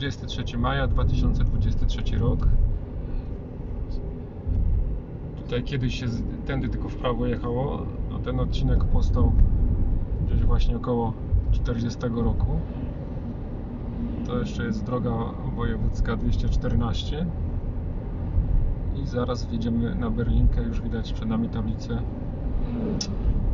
23 maja 2023 rok. Tutaj kiedyś się tędy tylko w prawo jechało, a ten odcinek powstał gdzieś właśnie około 40 roku. To jeszcze jest droga wojewódzka 214 i zaraz wjedziemy na Berlinkę, już widać przed nami tablicę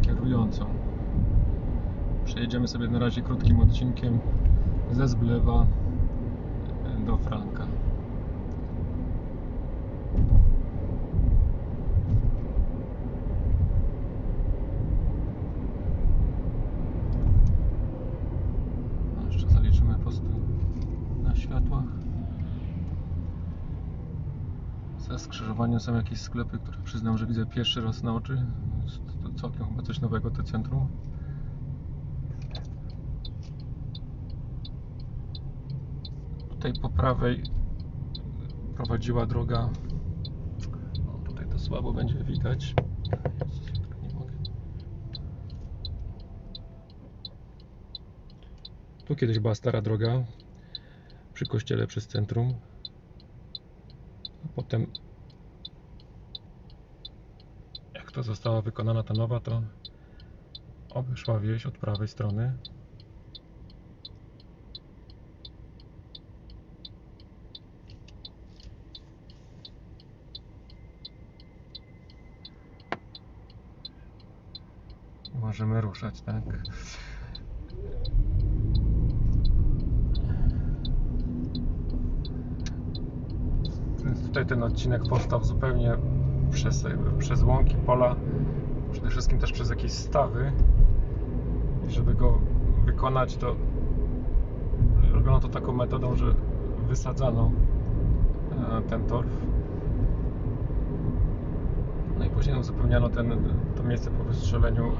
kierującą. Przejedziemy sobie na razie krótkim odcinkiem ze Zblewa do Franka. Jeszcze zaliczymy posty na światłach. Za skrzyżowaniem są jakieś sklepy, które przyznam, że widzę pierwszy raz na oczy. Jest to całkiem chyba coś nowego, to centrum. Tutaj po prawej prowadziła droga. Tutaj to słabo będzie widać. Tu kiedyś była stara droga przy kościele przez centrum. A potem jak to została wykonana ta nowa, to obeszła wieś od prawej strony. Możemy ruszać, tak? Więc tutaj ten odcinek powstał zupełnie przez, przez łąki, pola, przede wszystkim też przez jakieś stawy. I żeby go wykonać, to robiono to taką metodą, że wysadzano e, ten torf. No i później uzupełniano ten, to miejsce po wystrzeleniu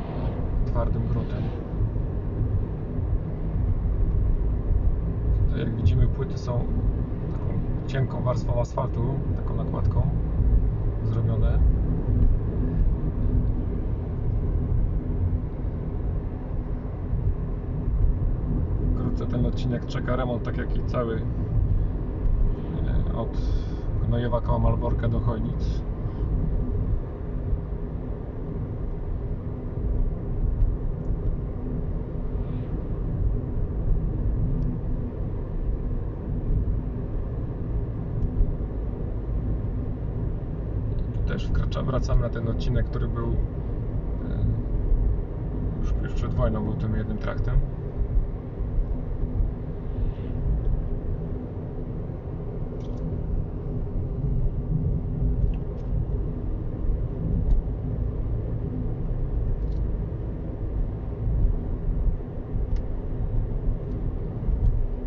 twardym gruntem. Tutaj jak widzimy płyty są taką cienką warstwą asfaltu, taką nakładką zrobione. Wkrótce ten odcinek czeka remont, tak jak i cały e, od Gnojewa koło Malborka do Chojnic. Wkracza, wracamy na ten odcinek, który był e, już przed wojną był tym jednym traktem.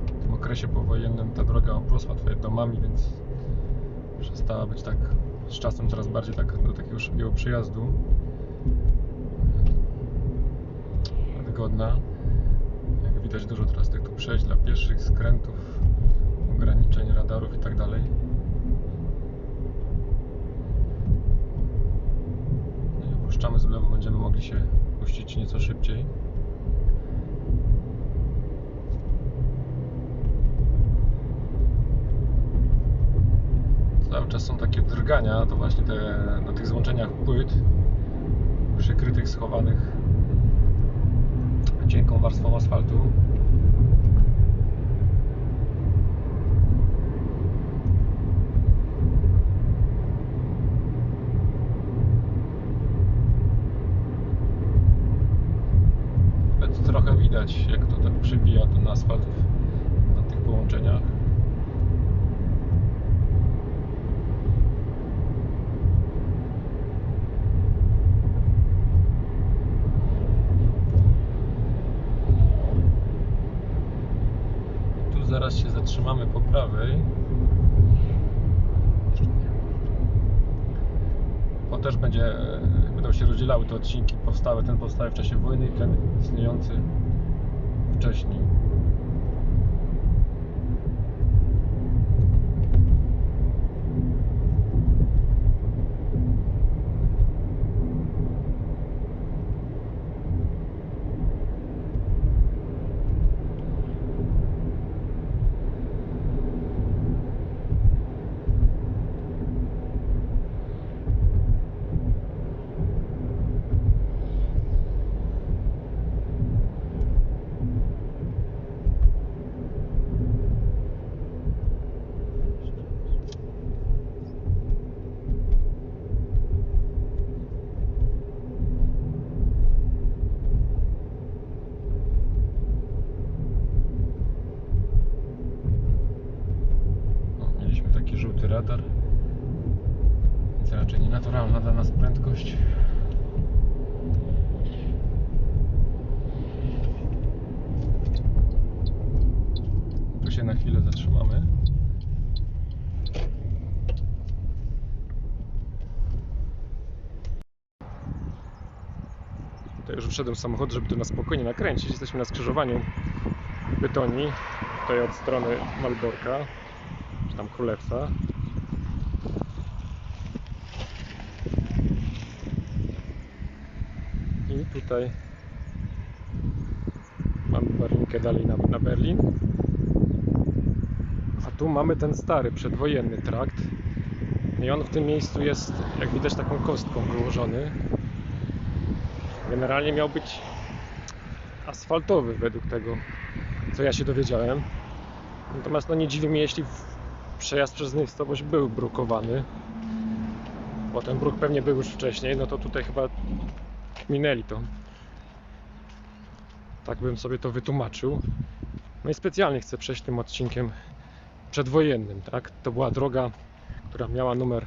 W tym okresie powojennym ta droga obrosła tutaj domami, więc przestała być tak z czasem coraz bardziej tak do takiego szybkiego przejazdu wygodna. Jak widać dużo teraz tych tu przejść dla pieszych, skrętów, ograniczeń, radarów i tak. No opuszczamy z lewo, będziemy mogli się puścić nieco szybciej. Cały czas są takie drgania, to właśnie te, na tych złączeniach płyt przykrytych, schowanych cienką warstwą asfaltu. Nawet trochę widać, jak to tak przybija ten asfalt na tych połączeniach. Tu zaraz się zatrzymamy po prawej. To też będzie, e, będą się rozdzielały te odcinki powstałe, ten powstały w czasie wojny i ten istniejący wcześniej. Tutaj już wszedłem samochód, żeby tu na spokojnie nakręcić. Jesteśmy na skrzyżowaniu Bytonii. Tutaj od strony Malborka, czy tam Królewca. I tutaj mamy Berlinkę dalej na, na Berlin. A tu mamy ten stary, przedwojenny trakt. I on w tym miejscu jest, jak widać, taką kostką wyłożony. Generalnie miał być asfaltowy według tego, co ja się dowiedziałem. Natomiast no nie dziwi mnie, jeśli przejazd przez miejscowość był brukowany. Bo ten bruk pewnie był już wcześniej, no to tutaj chyba minęli to. Tak bym sobie to wytłumaczył. No i specjalnie chcę przejść tym odcinkiem przedwojennym, tak? To była droga, która miała numer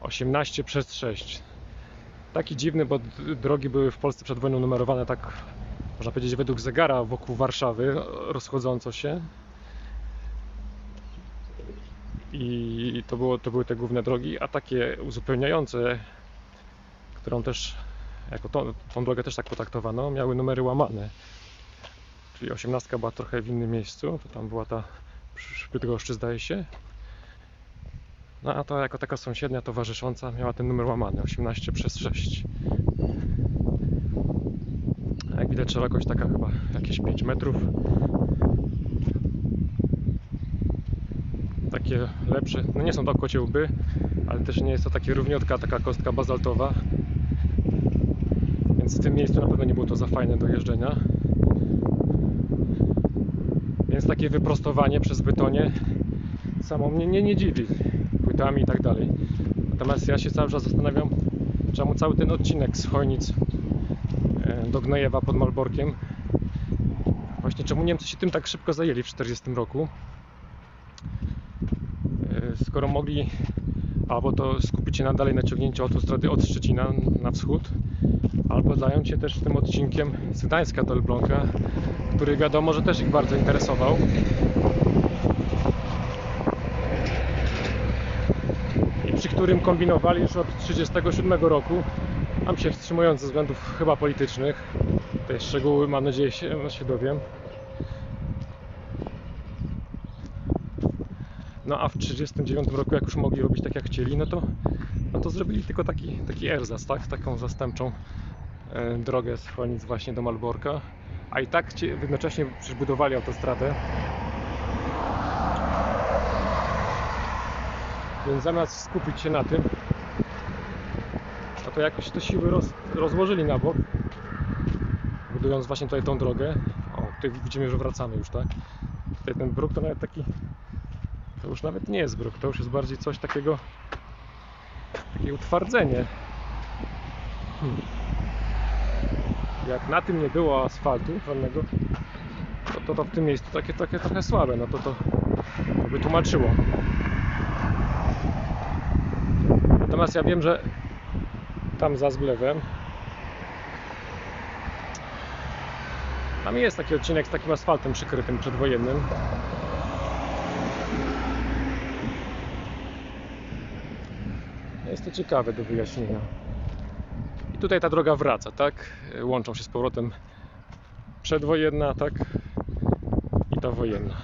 18 przez 6. Taki dziwny, bo drogi były w Polsce przed wojną numerowane tak, można powiedzieć, według zegara wokół Warszawy, rozchodząco się. I to, było, to były te główne drogi, a takie uzupełniające, którą też, jako tą, tą drogę też tak potraktowano, miały numery łamane. Czyli 18 była trochę w innym miejscu, to tam była ta Bydgoszczy zdaje się. No a to jako taka sąsiednia towarzysząca miała ten numer łamany 18 przez 6. A Jak widać szerokość taka chyba jakieś 5 metrów. Takie lepsze, no nie są to kocie łby, ale też nie jest to takie równiotka, taka kostka bazaltowa. Więc w tym miejscu na pewno nie było to za fajne do jeżdżenia. Więc takie wyprostowanie przez betonie samo mnie nie, nie dziwi. Płytami i tak dalej. Natomiast ja się cały czas zastanawiam, czemu cały ten odcinek z Chojnic e, do Gnojewa pod Malborkiem. Właśnie czemu Niemcy się tym tak szybko zajęli w 40 roku? E, skoro mogli albo to skupić się na dalej na ciągnięciu autostrady od Szczecina na wschód albo zająć się też tym odcinkiem z Gdańska do Elbląga który wiadomo, że też ich bardzo interesował i przy którym kombinowali już od 1937 roku, tam się wstrzymując ze względów chyba politycznych. Te szczegóły mam nadzieję się, no, się dowiem. No a w 1939 roku, jak już mogli robić tak jak chcieli, no to, no to zrobili tylko taki, taki erzas, tak? taką zastępczą e, drogę z Chojnic właśnie do Malborka. A i tak jednocześnie przybudowali autostradę. Więc zamiast skupić się na tym, no to jakoś te siły roz, rozłożyli na bok, budując właśnie tutaj tą drogę. O, tutaj widzimy, że wracamy już, tak? Tutaj ten bruk to nawet taki, to już nawet nie jest bruk, to już jest bardziej coś takiego, takie utwardzenie. Hmm. Jak na tym nie było asfaltu żadnego, to, to, to w tym miejscu takie, takie trochę słabe, no to, to by tłumaczyło. Natomiast ja wiem, że tam za zblewem tam jest taki odcinek z takim asfaltem przykrytym przedwojennym. Jest to ciekawe do wyjaśnienia. I tutaj ta droga wraca, tak? Łączą się z powrotem przedwojenna, tak? I ta wojenna.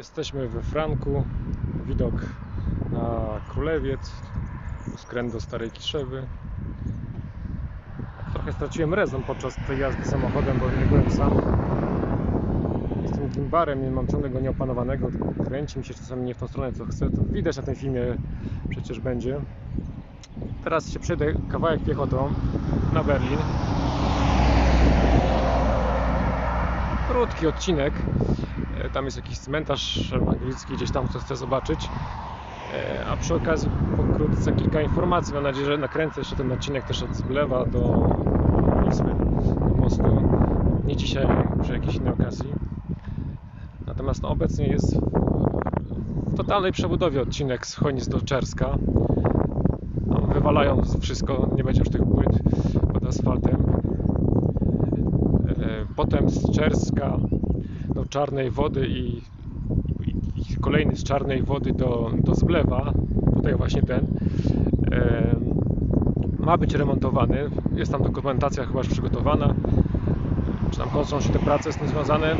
Jesteśmy we Franku. Widok na Królewiec, skręt do Starej Kiszewy. Trochę straciłem rezon podczas tej jazdy samochodem, bo nie byłem sam. Jestem gimbarem, nie mam ciągle go nieopanowanego, tylko kręci mi się czasami nie w tą stronę co chcę. To widać na tym filmie przecież będzie. Teraz się przejdę kawałek piechotą na Berlin. Krótki odcinek. Tam jest jakiś cmentarz ewangelicki, gdzieś tam co chcę zobaczyć. E, A przy okazji pokrótce kilka informacji. Mam nadzieję, że nakręcę jeszcze ten odcinek też od Zblewa do Wisły, do mostu. Nie dzisiaj, przy jakiejś innej okazji. Natomiast no, obecnie jest w totalnej przebudowie odcinek z Chojnic do Czerska. Wywalają wszystko, nie będzie już tych płyt pod asfaltem. E, Potem z Czerska Czarnej Wody i, i, kolejny z Czarnej Wody do, do Zblewa, tutaj właśnie ten, e, ma być remontowany. Jest tam dokumentacja chyba już przygotowana. Czy tam kończą się te prace z tym związane?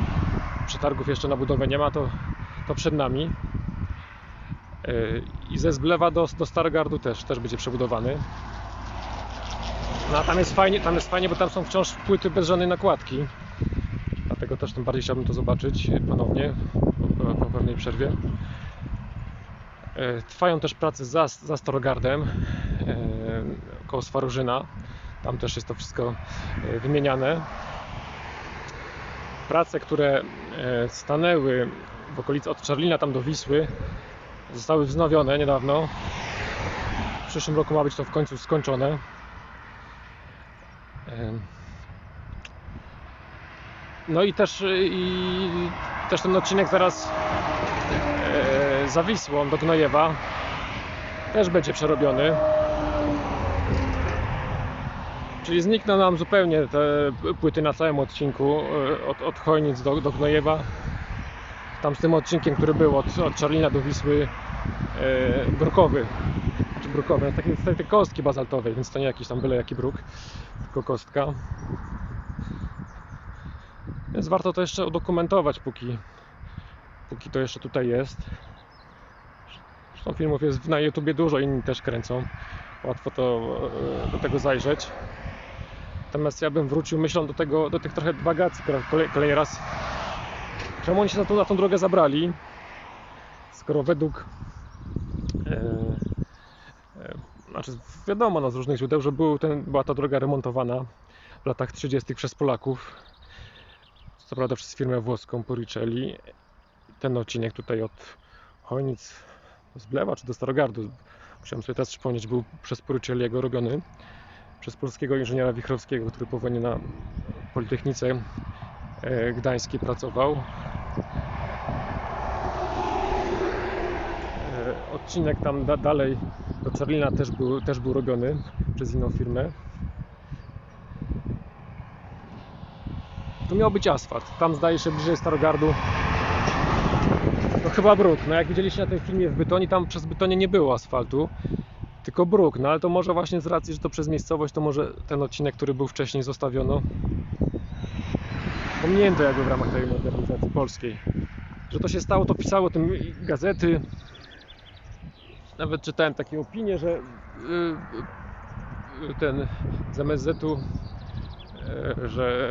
Przetargów jeszcze na budowę nie ma, to, to przed nami. E, I ze Zblewa do, do Stargardu też, też będzie przebudowany. No a tam jest fajnie, tam jest fajnie, bo tam są wciąż płyty bez żadnej nakładki. Dlatego też tym bardziej chciałbym to zobaczyć ponownie po, pewnej przerwie. E, Trwają też prace za, za e, koło Swarużyna. Tam też jest to wszystko e, wymieniane. Prace, które stanęły w okolicy od Czarlina tam do Wisły, zostały wznowione niedawno. W przyszłym roku ma być to w końcu skończone. No i też, y, i też ten odcinek teraz e, za Wisłą do Gnojewa też będzie przerobiony. Czyli znikną nam zupełnie te płyty na całym odcinku e, od, od Chojnic do, do Gnojewa. Tam z tym odcinkiem, który był od, od Czarlina do Wisły e, brukowy. Czy brukowy, z takiej, z takiej kostki bazaltowej, więc to nie jakiś tam byle jaki bruk, tylko kostka. Więc warto to jeszcze udokumentować, póki, póki to jeszcze tutaj jest. Zresztą filmów jest na YouTubie dużo, inni też kręcą. Łatwo to e, do tego zajrzeć. Natomiast ja bym wrócił myślą do tego, do tych trochę wagacji kolej, kolej raz. Czemu oni się na tą, na tą drogę zabrali? Skoro według e, e, znaczy wiadomo no, z różnych źródeł, że był ten, była ta droga remontowana w latach 30. przez Polaków. Co prawda przez firmę włoską Poricelli. Ten odcinek tutaj od Chojnic z Blewa czy do Starogardu. Musiałem sobie teraz przypomnieć, był przez Poricelliego robiony. Przez polskiego inżyniera Wichrowskiego, który po wojnie na Politechnice e, Gdańskiej pracował. E, Odcinek tam da, dalej do Czarlina też był, też był robiony przez inną firmę. To miał być asfalt. Tam zdaje się bliżej Starogardu to chyba bruk. No jak widzieliście na tym filmie w Bytoni, tam przez Bytonie nie było asfaltu, tylko bruk. No ale to może właśnie z racji, że to przez miejscowość, to może ten odcinek, który był wcześniej zostawiono, pominięto jakby w ramach tej modernizacji polskiej. Że to się stało, to pisało o tym gazety. Nawet czytałem takie opinie, że yy, yy, ten z MSZ-u, że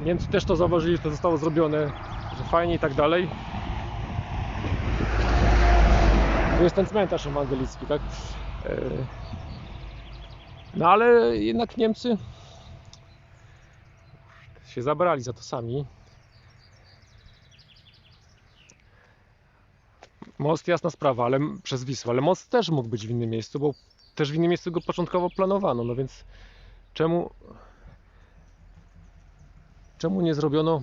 Niemcy też to zauważyli, że to zostało zrobione, że fajnie i tak dalej. Tu jest ten cmentarz ewangelicki, tak? E, No ale jednak Niemcy się zabrali za to sami. Most jasna sprawa, ale przez Wisłę, ale most też mógł być w innym miejscu, bo też w innym miejscu go początkowo planowano, no więc czemu czemu nie zrobiono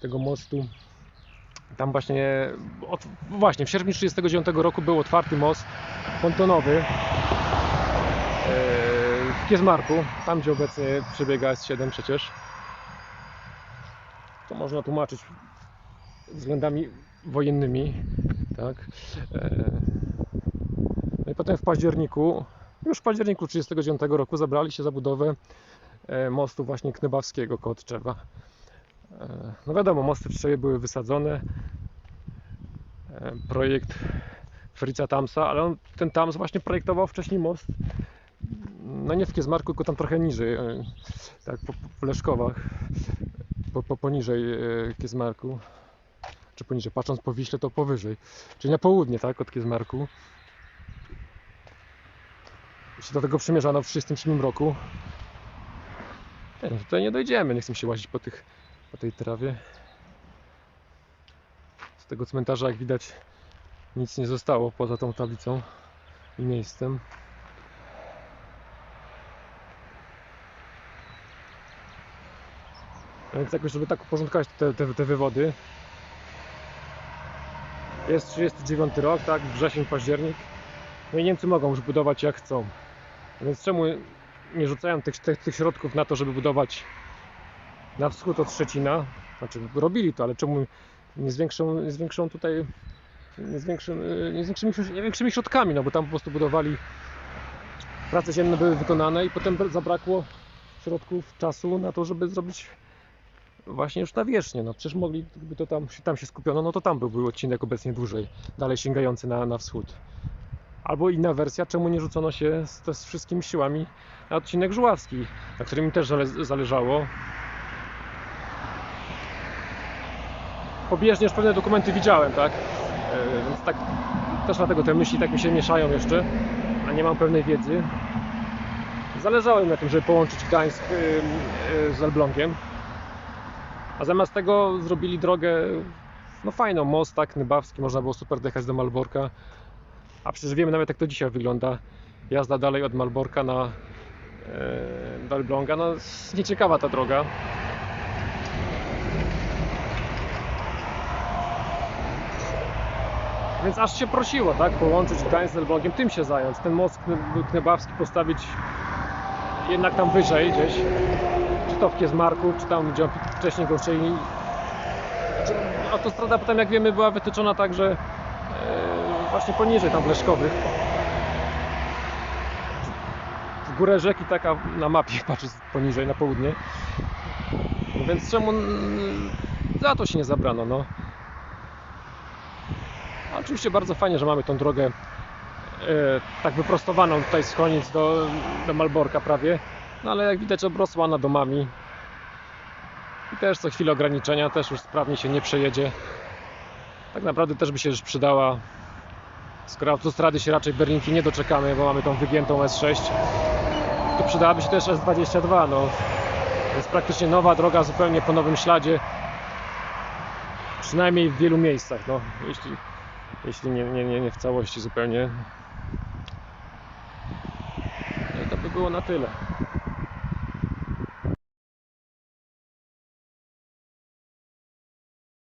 tego mostu? Tam właśnie od, właśnie w sierpniu 1939 roku był otwarty most pontonowy e, w Kiezmarku, tam gdzie obecnie przebiega S7 przecież. To można tłumaczyć względami wojennymi tak? E, no i potem w październiku już w październiku 1939 roku zabrali się za budowę e, mostu właśnie Knybawskiego koło Tczewa. E, No wiadomo, mosty wcześniej były wysadzone. E, Projekt Fritza Tamsa, ale on, ten Tams właśnie projektował wcześniej most. No nie w Kiezmarku, tylko tam trochę niżej, tak po, po- w Leszkowach, po, po, poniżej Kiezmarku. Czy poniżej, patrząc po Wiśle to powyżej. Czyli na południe, tak, od Kiezmarku. Jeśli do tego przymierzano w 1937 roku, nie, no tutaj nie dojdziemy, nie chcę się łazić po, tych, po tej trawie. Z tego cmentarza, jak widać, nic nie zostało poza tą tablicą i miejscem. A Więc jakoś, żeby tak uporządkować te, te, te wywody. Jest 39 rok, tak? Wrzesień, październik. No i Niemcy mogą już budować jak chcą. Więc czemu nie rzucają tych, tych, tych środków na to, żeby budować na wschód od Szczecina? Znaczy robili to, ale czemu nie zwiększą, nie zwiększą tutaj nie, zwiększą, nie, zwiększymi, nie większymi środkami, no bo tam po prostu budowali prace ziemne były wykonane i potem zabrakło środków, czasu na to, żeby zrobić właśnie już na wierzchnię. No przecież mogli, gdyby to tam, tam się skupiono, no to tam byłby odcinek obecnie dłużej, dalej sięgający na, na wschód. Albo inna wersja, czemu nie rzucono się z, z wszystkimi siłami na odcinek żuławski, na którym mi też zale, zależało. Pobieżnie już pewne dokumenty widziałem, tak? E, Więc tak też dlatego te myśli tak mi się mieszają jeszcze, a nie mam pewnej wiedzy. Zależało mi na tym, żeby połączyć Gdańsk y, y, z Elblągiem. A zamiast tego zrobili drogę, no fajną, most tak, Nybawski, można było super dojechać do Malborka. A przecież wiemy nawet jak to dzisiaj wygląda. Jazda dalej od Malborka na e, do Elbląga, no nieciekawa ta droga. Więc aż się prosiło, tak, połączyć Gdańsk z Elblągiem, tym się zająć, ten most Kne- Knebawski postawić jednak tam wyżej gdzieś, czy to w Kiezmarku, czy tam gdzie wcześniej go chcieli. Znaczy, Autostrada potem jak wiemy była wytyczona tak, że właśnie poniżej tam Leszkowych. W górę rzeki taka na mapie patrzy poniżej, na południe. Więc czemu za to się nie zabrano, no. Oczywiście bardzo fajnie, że mamy tą drogę e, tak wyprostowaną tutaj z Chonic do, do Malborka prawie. No ale jak widać obrosła ona domami. I też co chwilę ograniczenia, też już sprawnie się nie przejedzie. Tak naprawdę też by się już przydała. Skoro autostrady się raczej Berlinki nie doczekamy, bo mamy tą wygiętą S6, to przydałaby się też S22. No. Jest praktycznie nowa droga, zupełnie po nowym śladzie. Przynajmniej w wielu miejscach, no, jeśli, jeśli nie, nie, nie, nie w całości zupełnie. No i to by było na tyle.